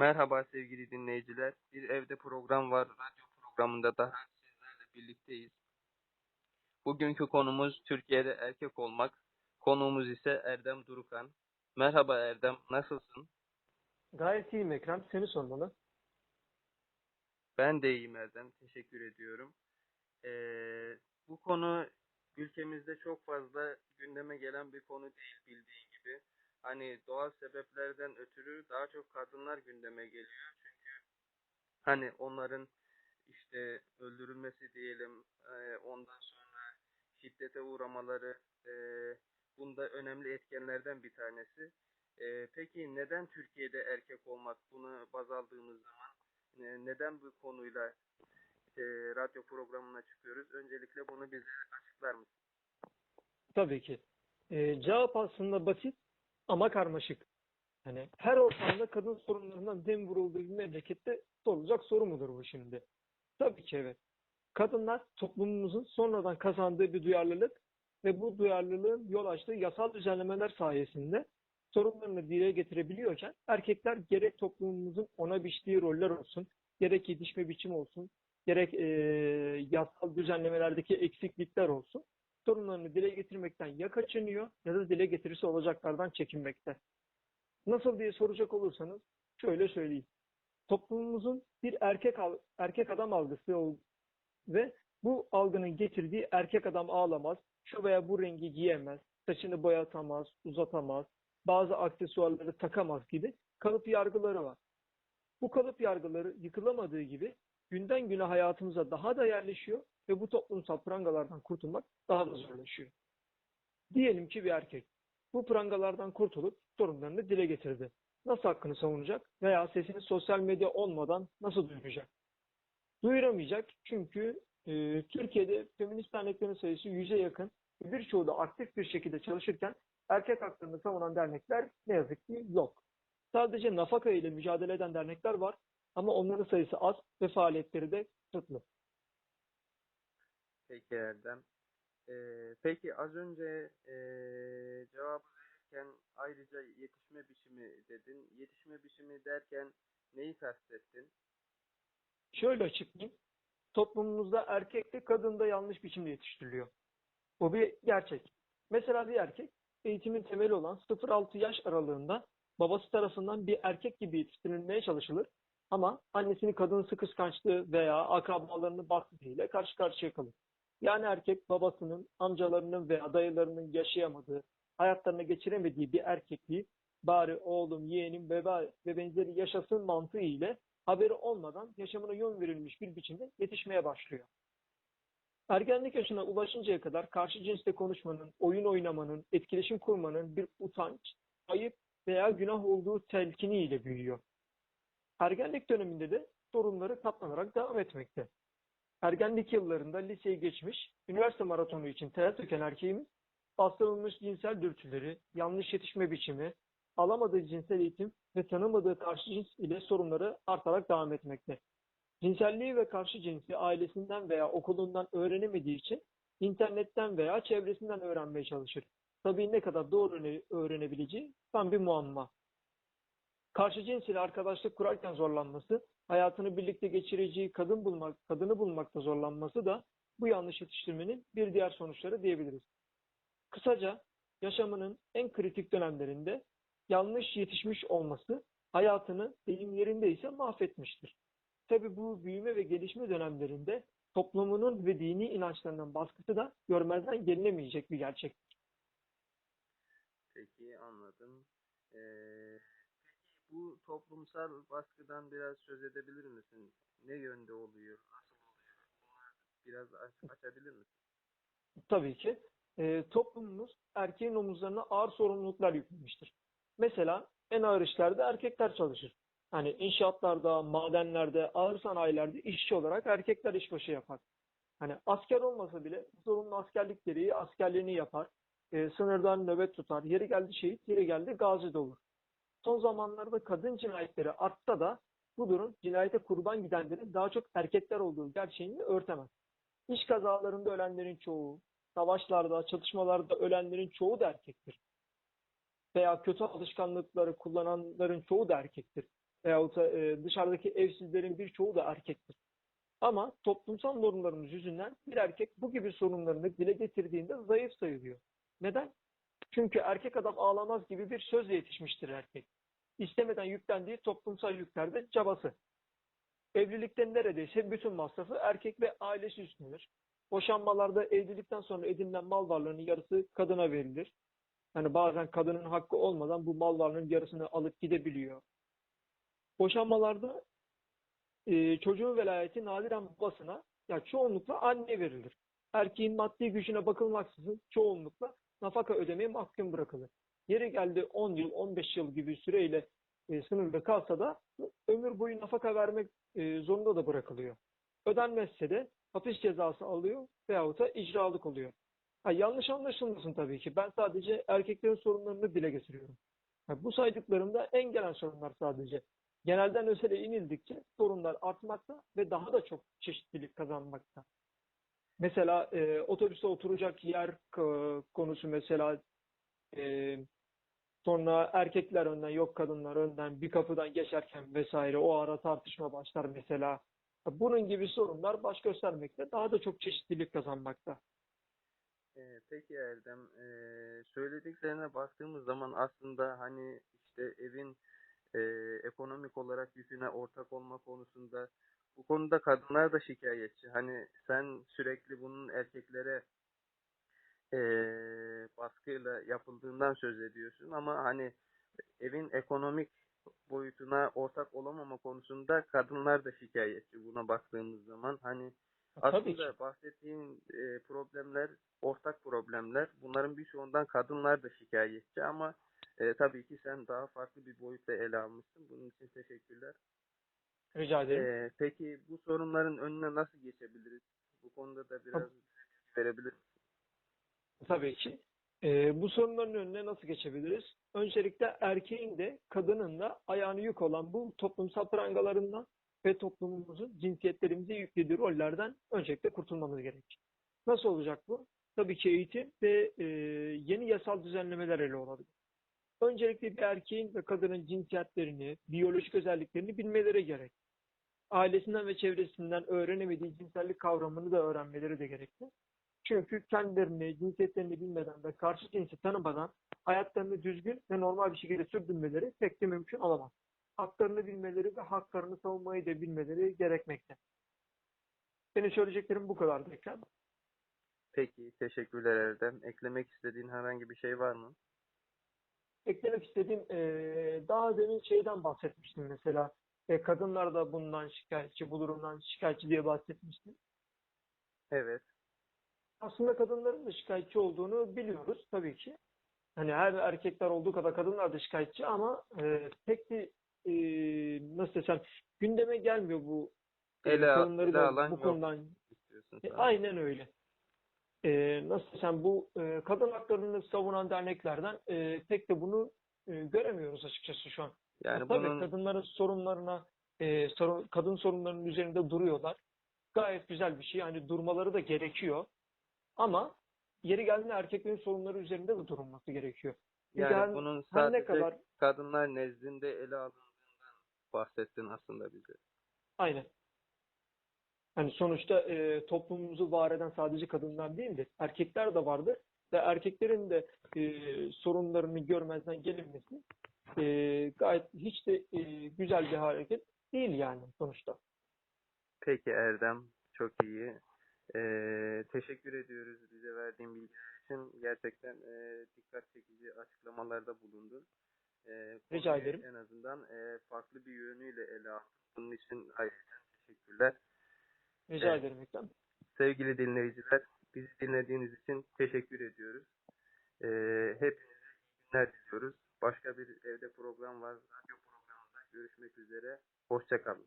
Merhaba sevgili dinleyiciler. Bir evde program var. Radyo programında daha sizlerle birlikteyiz. Bugünkü konumuz Türkiye'de erkek olmak. Konuğumuz ise Erdem Durukan. Merhaba Erdem, nasılsın? Gayet iyiyim Ekrem. Seni sormalı. Ben de iyiyim Erdem, teşekkür ediyorum. Ee, bu konu ülkemizde çok fazla gündeme gelen bir konu değil bildiğin gibi. Hani doğal sebeplerden ötürü daha çok kadınlar gündeme geliyor. Çünkü hani onların işte öldürülmesi diyelim, e, ondan sonra şiddete uğramaları e, bunda önemli etkenlerden bir tanesi. E, peki neden Türkiye'de erkek olmak bunu baz aldığımız zaman e, neden bu konuyla e, radyo programına çıkıyoruz? Öncelikle bunu bize açıklar mısın? Tabii ki. Ee, cevap aslında basit ama karmaşık. Hani her ortamda kadın sorunlarından dem vurulduğu bir memlekette sorulacak soru mudur bu şimdi? Tabii ki evet. Kadınlar toplumumuzun sonradan kazandığı bir duyarlılık ve bu duyarlılığın yol açtığı yasal düzenlemeler sayesinde sorunlarını dile getirebiliyorken erkekler gerek toplumumuzun ona biçtiği roller olsun, gerek yetişme biçimi olsun, gerek e, yasal düzenlemelerdeki eksiklikler olsun sorunlarını dile getirmekten ya kaçınıyor ya da dile getirirse olacaklardan çekinmekte. Nasıl diye soracak olursanız şöyle söyleyeyim. Toplumumuzun bir erkek erkek adam algısı ve bu algının getirdiği erkek adam ağlamaz, şu veya bu rengi giyemez, saçını boyatamaz, uzatamaz, bazı aksesuarları takamaz gibi kalıp yargıları var. Bu kalıp yargıları yıkılamadığı gibi günden güne hayatımıza daha da yerleşiyor ve bu toplumsal prangalardan kurtulmak daha da zorlaşıyor. Diyelim ki bir erkek bu prangalardan kurtulup sorunlarını dile getirdi. Nasıl hakkını savunacak veya sesini sosyal medya olmadan nasıl duyuracak? Duyuramayacak çünkü e, Türkiye'de feminist derneklerin sayısı yüze yakın birçoğu da aktif bir şekilde çalışırken erkek haklarını savunan dernekler ne yazık ki yok. Sadece nafaka ile mücadele eden dernekler var ama onların sayısı az ve faaliyetleri de kısıtlı. Peki Erdem. Ee, peki az önce e, cevabı verirken ayrıca yetişme biçimi dedin. Yetişme biçimi derken neyi kastettin? Şöyle açıklayayım. Toplumumuzda erkek de kadın da yanlış biçimde yetiştiriliyor. Bu bir gerçek. Mesela bir erkek eğitimin temeli olan 0-6 yaş aralığında babası tarafından bir erkek gibi yetiştirilmeye çalışılır. Ama annesini kadınsı kıskançlığı veya akrabalarının baskısıyla karşı karşıya kalır. Yani erkek babasının, amcalarının veya dayılarının yaşayamadığı, hayatlarına geçiremediği bir erkekliği bari oğlum, yeğenim ve, ve benzeri yaşasın mantığı ile haberi olmadan yaşamına yön verilmiş bir biçimde yetişmeye başlıyor. Ergenlik yaşına ulaşıncaya kadar karşı cinsle konuşmanın, oyun oynamanın, etkileşim kurmanın bir utanç, ayıp veya günah olduğu telkiniyle büyüyor. Ergenlik döneminde de sorunları katlanarak devam etmekte. Ergenlik yıllarında liseyi geçmiş, üniversite maratonu için ter döken erkeğimiz bastırılmış cinsel dürtüleri, yanlış yetişme biçimi, alamadığı cinsel eğitim ve tanımadığı karşı cins ile sorunları artarak devam etmekte. Cinselliği ve karşı cinsi ailesinden veya okulundan öğrenemediği için internetten veya çevresinden öğrenmeye çalışır. Tabii ne kadar doğru öğrene- öğrenebileceği tam bir muamma. Karşı cins ile arkadaşlık kurarken zorlanması, hayatını birlikte geçireceği kadın bulmak, kadını bulmakta zorlanması da bu yanlış yetiştirmenin bir diğer sonuçları diyebiliriz. Kısaca yaşamının en kritik dönemlerinde yanlış yetişmiş olması hayatını deyim yerindeyse mahvetmiştir. Tabi bu büyüme ve gelişme dönemlerinde toplumunun ve dini inançlarının baskısı da görmezden gelinemeyecek bir gerçek. Peki anladım. Ee, peki bu toplumsal baskıdan biraz söz edebilir misin? Ne yönde oluyor? Nasıl oluyor? Bunu biraz aç- açabilir misin? Tabii ki e, toplumumuz erkeğin omuzlarına ağır sorumluluklar yüklemiştir. Mesela en ağır işlerde erkekler çalışır. Hani inşaatlarda, madenlerde, ağır sanayilerde işçi olarak erkekler işbaşı yapar. Hani asker olmasa bile zorunlu askerlik gereği askerliğini yapar. E, sınırdan nöbet tutar. Yeri geldi şehit, yeri geldi gazi de olur. Son zamanlarda kadın cinayetleri artsa da bu durum cinayete kurban gidenlerin daha çok erkekler olduğu gerçeğini örtemez. İş kazalarında ölenlerin çoğu, savaşlarda, çatışmalarda ölenlerin çoğu da erkektir. Veya kötü alışkanlıkları kullananların çoğu da erkektir. veyahut da e, dışarıdaki evsizlerin birçoğu da erkektir. Ama toplumsal normlarımız yüzünden bir erkek bu gibi sorunlarını dile getirdiğinde zayıf sayılıyor. Neden? Çünkü erkek adam ağlamaz gibi bir sözle yetişmiştir erkek. İstemeden yüklendiği toplumsal yüklerde cabası. Evlilikte neredeyse bütün masrafı erkek ve ailesi üstlenir. Boşanmalarda evlilikten sonra edinilen mal varlığının yarısı kadına verilir. Yani bazen kadının hakkı olmadan bu mal varlığının yarısını alıp gidebiliyor. Boşanmalarda e, çocuğun velayeti nadiren babasına, ya çoğunlukla anne verilir. Erkeğin maddi gücüne bakılmaksızın çoğunlukla nafaka ödemeye mahkum bırakılır. Yeri geldi 10 yıl, 15 yıl gibi süreyle e, sınırlı kalsa da ömür boyu nafaka vermek e, zorunda da bırakılıyor. Ödenmezse de hapis cezası alıyor veyahut da icralık oluyor. Ha, yanlış anlaşılmasın tabii ki. Ben sadece erkeklerin sorunlarını dile getiriyorum. Ha, bu saydıklarımda en gelen sorunlar sadece. Genelden özele inildikçe sorunlar artmakta ve daha da çok çeşitlilik kazanmakta. Mesela e, otobüste oturacak yer e, konusu mesela e, sonra erkekler önden yok kadınlar önden bir kapıdan geçerken vesaire o ara tartışma başlar mesela. Bunun gibi sorunlar baş göstermekte daha da çok çeşitlilik kazanmakta. Ee, peki Erdem, ee, söylediklerine baktığımız zaman aslında hani işte evin ee, ekonomik olarak yüküne ortak olma konusunda bu konuda kadınlar da şikayetçi. Hani sen sürekli bunun erkeklere ee, baskıyla yapıldığından söz ediyorsun ama hani evin ekonomik boyutuna ortak olamama konusunda kadınlar da şikayetçi buna baktığımız zaman. Hani aslında bahsettiğin e, problemler ortak problemler. Bunların birçoğundan kadınlar da şikayetçi ama e, tabii ki sen daha farklı bir boyutta ele almışsın. Bunun için teşekkürler. Rica ederim. E, peki bu sorunların önüne nasıl geçebiliriz? Bu konuda da biraz verebilir misin? Tabii ki. Ee, bu sorunların önüne nasıl geçebiliriz? Öncelikle erkeğin de kadının da ayağını yük olan bu toplumsal prangalarından ve toplumumuzun cinsiyetlerimize yüklediği rollerden öncelikle kurtulmamız gerek. Nasıl olacak bu? Tabii ki eğitim ve e, yeni yasal düzenlemeler ele olabilir. Öncelikle bir erkeğin ve kadının cinsiyetlerini, biyolojik özelliklerini bilmeleri gerek. Ailesinden ve çevresinden öğrenemediği cinsellik kavramını da öğrenmeleri de gerekli. Çünkü kendilerini, cinsiyetlerini bilmeden ve karşı cinsi tanımadan hayatlarını düzgün ve normal bir şekilde sürdürmeleri pek de mümkün olamaz. Haklarını bilmeleri ve haklarını savunmayı da bilmeleri gerekmekte. Benim söyleyeceklerim bu kadardı Ekrem. Peki, teşekkürler Erdem. Eklemek istediğin herhangi bir şey var mı? Eklemek istediğim eee, daha demin şeyden bahsetmiştim mesela. E, kadınlar da bundan şikayetçi, bu durumdan şikayetçi diye bahsetmiştim. Evet. Aslında kadınların da şikayetçi olduğunu biliyoruz tabii ki. Hani her erkekler olduğu kadar kadınlar da şikayetçi ama e, pek bir e, nasıl desem gündeme gelmiyor bu e, Ele, kadınları ele da bu yok konudan. E, aynen öyle. E, nasıl desem bu e, kadın haklarını savunan derneklerden e, pek de bunu e, göremiyoruz açıkçası şu an. Yani Ya tabii bunun kadınların sorunlarına, e, sorun- kadın sorunlarının üzerinde duruyorlar. Gayet güzel bir şey. Yani durmaları da gerekiyor. Ama yeri geldiğinde erkeklerin sorunları üzerinde de durulması gerekiyor. Yani her- bunun sadece ne kadar kadınlar nezdinde ele alındığından bahsettin aslında bize. aynen. Yani sonuçta e, toplumumuzu var eden sadece kadınlar değil de erkekler de vardır. Ve erkeklerin de e, sorunlarını görmezden gelinmesi e, gayet hiç de e, güzel bir hareket değil yani sonuçta. Peki Erdem, çok iyi. Ee, teşekkür ediyoruz bize verdiğin bilgiler için. Gerçekten e, dikkat çekici açıklamalarda bulundun. Ee, Rica ederim. En azından e, farklı bir yönüyle ele aldın. Bunun için ayrıca teşekkürler. Rica Evet. ederim Ekrem. Sevgili dinleyiciler, bizi dinlediğiniz için teşekkür ediyoruz. Ee, hepinize iyi günler diliyoruz. Başka bir evde program var. Radyo programında görüşmek üzere. Hoşçakalın.